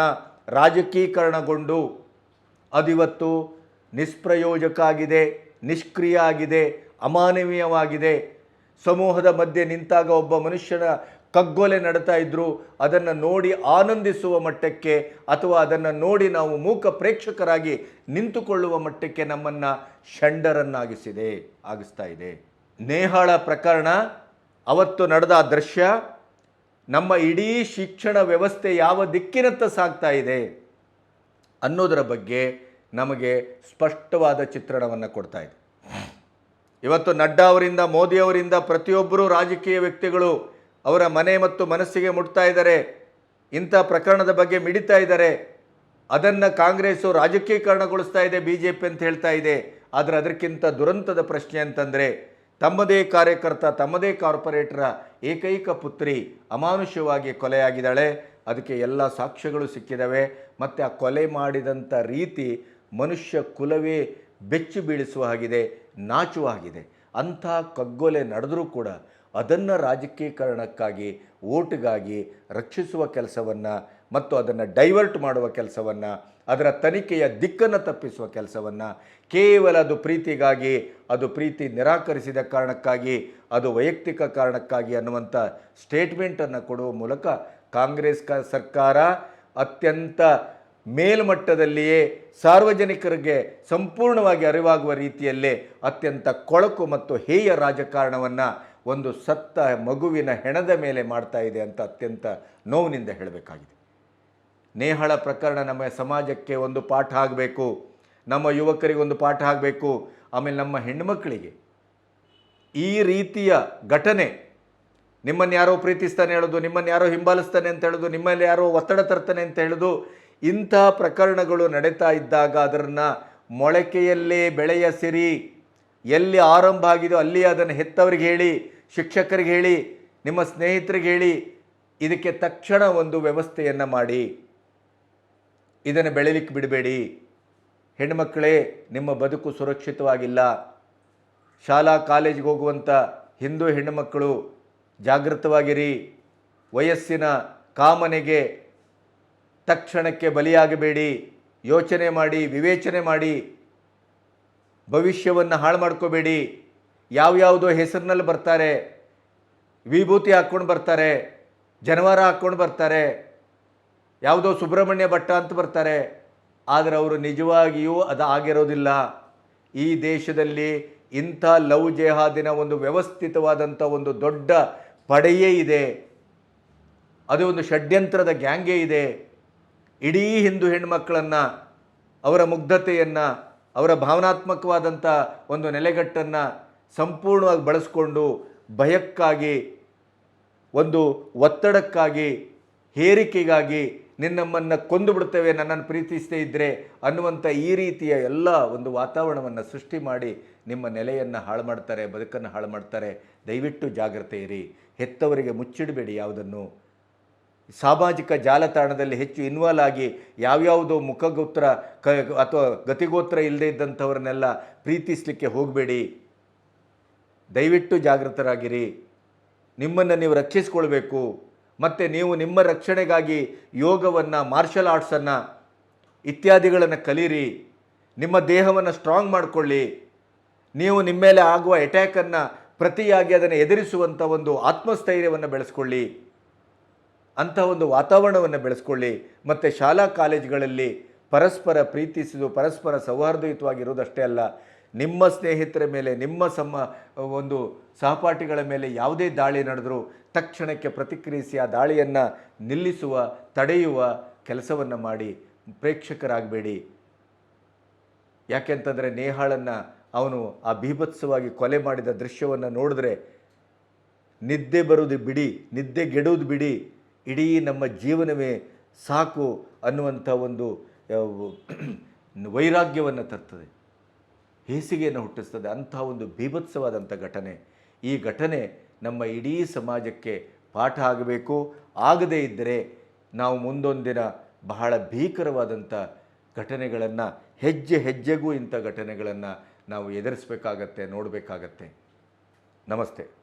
ರಾಜಕೀಕರಣಗೊಂಡು ಅದಿವತ್ತು ನಿಷ್ಪ್ರಯೋಜಕ ಆಗಿದೆ, ನಿಷ್ಕ್ರಿಯ ಆಗಿದೆ, ಅಮಾನವೀಯವಾಗಿದೆ. ಸಮೂಹದ ಮಧ್ಯೆ ನಿಂತಾಗ ಒಬ್ಬ ಮನುಷ್ಯನ ಕಗ್ಗೊಲೆ ನಡ್ತಾ ಇದ್ರು, ಅದನ್ನು ನೋಡಿ ಆನಂದಿಸುವ ಮಟ್ಟಕ್ಕೆ ಅಥವಾ ಅದನ್ನು ನೋಡಿ ನಾವು ಮೂಕ ಪ್ರೇಕ್ಷಕರಾಗಿ ನಿಂತುಕೊಳ್ಳುವ ಮಟ್ಟಕ್ಕೆ ನಮ್ಮನ್ನು ಷಂಡರನ್ನಾಗಿಸಿದೆ, ಆಗಿಸ್ತಾ ಇದೆ. ನೇಹಾಳ ಪ್ರಕರಣ, ಅವತ್ತು ನಡೆದ ದೃಶ್ಯ, ನಮ್ಮ ಇಡೀ ಶಿಕ್ಷಣ ವ್ಯವಸ್ಥೆ ಯಾವ ದಿಕ್ಕಿನತ್ತ ಸಾಗ್ತಾ ಇದೆ ಅನ್ನೋದರ ಬಗ್ಗೆ ನಮಗೆ ಸ್ಪಷ್ಟವಾದ ಚಿತ್ರಣವನ್ನು ಕೊಡ್ತಾ ಇದೆ. ಇವತ್ತು ನಡ್ಡಾ ಅವರಿಂದ, ಮೋದಿ ಅವರಿಂದ ಪ್ರತಿಯೊಬ್ಬರೂ ರಾಜಕೀಯ ವ್ಯಕ್ತಿಗಳು ಅವರ ಮನೆ ಮತ್ತು ಮನಸ್ಸಿಗೆ ಮುಟ್ತಾ ಇದ್ದಾರೆ, ಇಂಥ ಪ್ರಕರಣದ ಬಗ್ಗೆ ಮಿಡಿತಾ ಇದ್ದಾರೆ. ಅದನ್ನು ಕಾಂಗ್ರೆಸ್ಸು ರಾಜಕೀಕರಣಗೊಳಿಸ್ತಾ ಇದೆ ಬಿ ಜೆ ಪಿ ಅಂತ ಹೇಳ್ತಾ ಇದೆ. ಆದರೆ ಅದಕ್ಕಿಂತ ದುರಂತದ ಪ್ರಶ್ನೆ ಅಂತಂದರೆ, ತಮ್ಮದೇ ಕಾರ್ಯಕರ್ತ, ತಮ್ಮದೇ ಕಾರ್ಪೊರೇಟರ ಏಕೈಕ ಪುತ್ರಿ ಅಮಾನುಷ್ಯವಾಗಿ ಕೊಲೆಯಾಗಿದ್ದಾಳೆ. ಅದಕ್ಕೆ ಎಲ್ಲ ಸಾಕ್ಷ್ಯಗಳು ಸಿಕ್ಕಿದ್ದಾವೆ ಮತ್ತು ಆ ಕೊಲೆ ಮಾಡಿದಂಥ ರೀತಿ ಮನುಷ್ಯ ಕುಲವೇ ಬೆಚ್ಚಿ ಬೀಳಿಸುವ ಹಾಗಿದೆ, ನಾಚುವ ಹಾಗಿದೆ. ಅಂಥ ಕಗ್ಗೊಲೆ ನಡೆದರೂ ಕೂಡ ಅದನ್ನು ರಾಜಕೀಕರಣಕ್ಕಾಗಿ ಓಟ್ಗಾಗಿ ರಕ್ಷಿಸುವ ಕೆಲಸವನ್ನು ಮತ್ತು ಅದನ್ನು ಡೈವರ್ಟ್ ಮಾಡುವ ಕೆಲಸವನ್ನು, ಅದರ ತನಿಖೆಯ ದಿಕ್ಕನ್ನು ತಪ್ಪಿಸುವ ಕೆಲಸವನ್ನು, ಕೇವಲ ಅದು ಪ್ರೀತಿಗಾಗಿ, ಅದು ಪ್ರೀತಿ ನಿರಾಕರಿಸಿದ ಕಾರಣಕ್ಕಾಗಿ, ಅದು ವೈಯಕ್ತಿಕ ಕಾರಣಕ್ಕಾಗಿ ಅನ್ನುವಂಥ ಸ್ಟೇಟ್ಮೆಂಟನ್ನು ಕೊಡುವ ಮೂಲಕ ಕಾಂಗ್ರೆಸ್ ಕ, ಸರ್ಕಾರ ಅತ್ಯಂತ ಮೇಲ್ಮಟ್ಟದಲ್ಲಿಯೇ ಸಾರ್ವಜನಿಕರಿಗೆ ಸಂಪೂರ್ಣವಾಗಿ ಅರಿವಾಗುವ ರೀತಿಯಲ್ಲೇ ಅತ್ಯಂತ ಕೊಳಕು ಮತ್ತು ಹೇಯ ರಾಜಕಾರಣವನ್ನು ಒಂದು ಸತ್ತ ಮಗುವಿನ ಹೆಣದ ಮೇಲೆ ಮಾಡ್ತಾ ಇದೆ ಅಂತ ಅತ್ಯಂತ ನೋವಿನಿಂದ ಹೇಳಬೇಕಾಗಿದೆ. ನೇಹಳ ಪ್ರಕರಣ ನಮ್ಮ ಸಮಾಜಕ್ಕೆ ಒಂದು ಪಾಠ ಆಗಬೇಕು, ನಮ್ಮ ಯುವಕರಿಗೆ ಒಂದು ಪಾಠ ಆಗಬೇಕು, ಆಮೇಲೆ ನಮ್ಮ ಹೆಣ್ಣುಮಕ್ಕಳಿಗೆ ಈ ರೀತಿಯ ಘಟನೆ ನಿಮ್ಮನ್ನು ಯಾರೋ ಪ್ರೀತಿಸ್ತಾನೆ ಹೇಳೋದು, ನಿಮ್ಮನ್ನು ಯಾರೋ ಹಿಂಬಾಲಿಸ್ತಾನೆ ಅಂತ ಹೇಳೋದು, ನಿಮ್ಮಲ್ಲಿ ಯಾರೋ ಒತ್ತಡ ತರ್ತಾನೆ ಅಂತ ಹೇಳೋದು ಇಂಥ ಪ್ರಕರಣಗಳು ನಡೀತಾ ಇದ್ದಾಗ ಅದನ್ನು ಮೊಳಕೆಯಲ್ಲೇ ಬೆಳೆಯ ಸಿರಿ. ಎಲ್ಲಿ ಆರಂಭ ಆಗಿದೆಯೋ ಅಲ್ಲಿ ಅದನ್ನು ಹೆತ್ತವರಿಗೆ ಹೇಳಿ, ಶಿಕ್ಷಕರಿಗೆ ಹೇಳಿ, ನಿಮ್ಮ ಸ್ನೇಹಿತರಿಗೆ ಹೇಳಿ, ಇದಕ್ಕೆ ತಕ್ಷಣ ಒಂದು ವ್ಯವಸ್ಥೆಯನ್ನು ಮಾಡಿ. ಇದನ್ನು ಬೆಳಿಲಿಕ್ಕೆ ಬಿಡಬೇಡಿ. ಹೆಣ್ಣುಮಕ್ಕಳೇ ನಿಮ್ಮ ಬದುಕು ಸುರಕ್ಷಿತವಾಗಿಲ್ಲ. ಶಾಲಾ, ಕಾಲೇಜಿಗೆ ಹೋಗುವಂಥ ಹಿಂದೂ ಹೆಣ್ಣುಮಕ್ಕಳು ಜಾಗೃತವಾಗಿರಿ. ವಯಸ್ಸಿನ ಕಾಮನೆಗೆ ತಕ್ಷಣಕ್ಕೆ ಬಲಿಯಾಗಬೇಡಿ. ಯೋಚನೆ ಮಾಡಿ, ವಿವೇಚನೆ ಮಾಡಿ. ಭವಿಷ್ಯವನ್ನು ಹಾಳು ಮಾಡ್ಕೋಬೇಡಿ. ಯಾವ್ಯಾವುದೋ ಹೆಸರಿನಲ್ಲಿ ಬರ್ತಾರೆ, ವಿಭೂತಿ ಹಾಕ್ಕೊಂಡು ಬರ್ತಾರೆ, ಜನವಾರ ಹಾಕ್ಕೊಂಡು ಬರ್ತಾರೆ, ಯಾವುದೋ ಸುಬ್ರಹ್ಮಣ್ಯ ಭಟ್ಟ ಅಂತ ಬರ್ತಾರೆ. ಆದರೆ ಅವರು ನಿಜವಾಗಿಯೂ ಅದು ಆಗಿರೋದಿಲ್ಲ. ಈ ದೇಶದಲ್ಲಿ ಇಂಥ ಲವ್ ಜೆಹಾದಿನ ಒಂದು ವ್ಯವಸ್ಥಿತವಾದಂಥ ಒಂದು ದೊಡ್ಡ ಪಡೆಯೇ ಇದೆ. ಅದು ಒಂದು ಷಡ್ಯಂತ್ರದ ಗ್ಯಾಂಗೇ ಇದೆ. ಇಡೀ ಹಿಂದೂ ಹೆಣ್ಮಕ್ಕಳನ್ನು ಅವರ ಮುಗ್ಧತೆಯನ್ನು ಅವರ ಭಾವನಾತ್ಮಕವಾದಂಥ ಒಂದು ನೆಲೆಗಟ್ಟನ್ನು ಸಂಪೂರ್ಣವಾಗಿ ಬಳಸಿಕೊಂಡು ಭಯಕ್ಕಾಗಿ, ಒಂದು ಒತ್ತಡಕ್ಕಾಗಿ, ಹೇರಿಕೆಗಾಗಿ ನಿನ್ನಮ್ಮನ್ನು ಕೊಂದು ಬಿಡ್ತೇವೆ ನನ್ನನ್ನು ಪ್ರೀತಿಸದೇ ಇದ್ದರೆ ಅನ್ನುವಂಥ ಈ ರೀತಿಯ ಎಲ್ಲ ಒಂದು ವಾತಾವರಣವನ್ನು ಸೃಷ್ಟಿ ಮಾಡಿ ನಿಮ್ಮ ನೆಲೆಯನ್ನು ಹಾಳು ಮಾಡ್ತಾರೆ, ಬದುಕನ್ನು ಹಾಳು ಮಾಡ್ತಾರೆ. ದಯವಿಟ್ಟು ಜಾಗ್ರತೆ ಇರಿ. ಹೆತ್ತವರಿಗೆ ಮುಚ್ಚಿಡಬೇಡಿ ಯಾವುದನ್ನು. ಸಾಮಾಜಿಕ ಜಾಲತಾಣದಲ್ಲಿ ಹೆಚ್ಚು ಇನ್ವಾಲ್ವ್ ಆಗಿ ಯಾವ್ಯಾವುದೋ ಮುಖಗೋತ್ರ, ಕ, ಅಥವಾ ಗತಿಗೋತ್ರ ಇಲ್ಲದೇ ಇದ್ದಂಥವ್ರನ್ನೆಲ್ಲ ಪ್ರೀತಿಸಲಿಕ್ಕೆ ಹೋಗಬೇಡಿ. ದಯವಿಟ್ಟು ಜಾಗೃತರಾಗಿರಿ. ನಿಮ್ಮನ್ನು ನೀವು ರಕ್ಷಿಸ್ಕೊಳ್ಬೇಕು. ಮತ್ತು ನೀವು ನಿಮ್ಮ ರಕ್ಷಣೆಗಾಗಿ ಯೋಗವನ್ನು ಮಾರ್ಷಲ್ ಆರ್ಟ್ಸನ್ನು ಇತ್ಯಾದಿಗಳನ್ನು ಕಲೀರಿ. ನಿಮ್ಮ ದೇಹವನ್ನು ಸ್ಟ್ರಾಂಗ್ ಮಾಡಿಕೊಳ್ಳಿ. ನೀವು ನಿಮ್ಮ ಮೇಲೆ ಆಗುವ ಅಟ್ಯಾಕನ್ನು ಪ್ರತಿಯಾಗಿ ಅದನ್ನು ಎದುರಿಸುವಂಥ ಒಂದು ಆತ್ಮಸ್ಥೈರ್ಯವನ್ನು ಬೆಳೆಸ್ಕೊಳ್ಳಿ. ಅಂಥ ಒಂದು ವಾತಾವರಣವನ್ನು ಬೆಳೆಸ್ಕೊಳ್ಳಿ. ಮತ್ತು ಶಾಲಾ ಕಾಲೇಜುಗಳಲ್ಲಿ ಪರಸ್ಪರ ಪ್ರೀತಿಸಿದು, ಪರಸ್ಪರ ಸೌಹಾರ್ದಯುತವಾಗಿರುವುದಷ್ಟೇ ಅಲ್ಲ, ನಿಮ್ಮ ಸ್ನೇಹಿತರ ಮೇಲೆ, ನಿಮ್ಮ ಸಮ, ಒಂದು ಸಹಪಾಠಿಗಳ ಮೇಲೆ ಯಾವುದೇ ದಾಳಿ ನಡೆದರೂ ತಕ್ಷಣಕ್ಕೆ ಪ್ರತಿಕ್ರಿಯಿಸಿ ಆ ದಾಳಿಯನ್ನು ನಿಲ್ಲಿಸುವ, ತಡೆಯುವ ಕೆಲಸವನ್ನು ಮಾಡಿ. ಪ್ರೇಕ್ಷಕರಾಗಬೇಡಿ. ಯಾಕೆಂತಂದರೆ ನೇಹಾಳನ್ನು ಅವನು ಆ ಬೀಭತ್ಸವಾಗಿ ಕೊಲೆ ಮಾಡಿದ ದೃಶ್ಯವನ್ನು ನೋಡಿದ್ರೆ ನಿದ್ದೆ ಬರೋದು ಬಿಡಿ, ನಿದ್ದೆ ಗೆಡುವುದು ಬಿಡಿ. ಇಡೀ ನಮ್ಮ ಜೀವನವೇ ಸಾಕು ಅನ್ನುವಂಥ ಒಂದು ಯಾವ- ವೈರಾಗ್ಯವನ್ನು ತರ್ತದೆ. ಹೇಸಿಗೆಯನ್ನು ಹುಟ್ಟಿಸ್ತದೆ. ಅಂಥ ಒಂದು ಬೀಭತ್ಸವಾದಂಥ ಘಟನೆ. ಈ ಘಟನೆ ನಮ್ಮ ಇಡೀ ಸಮಾಜಕ್ಕೆ ಪಾಠ ಆಗಬೇಕು. ಆಗದೇ ಇದ್ದರೆ ನಾವು ಮುಂದೊಂದಿನ ಬಹಳ ಭೀಕರವಾದಂಥ ಘಟನೆಗಳನ್ನು, ಹೆಜ್ಜೆ ಹೆಜ್ಜೆಗೂ ಇಂಥ ಘಟನೆಗಳನ್ನು ನಾವು ಎದುರಿಸಬೇಕಾಗತ್ತೆ, ನೋಡಬೇಕಾಗತ್ತೆ. ನಮಸ್ತೆ.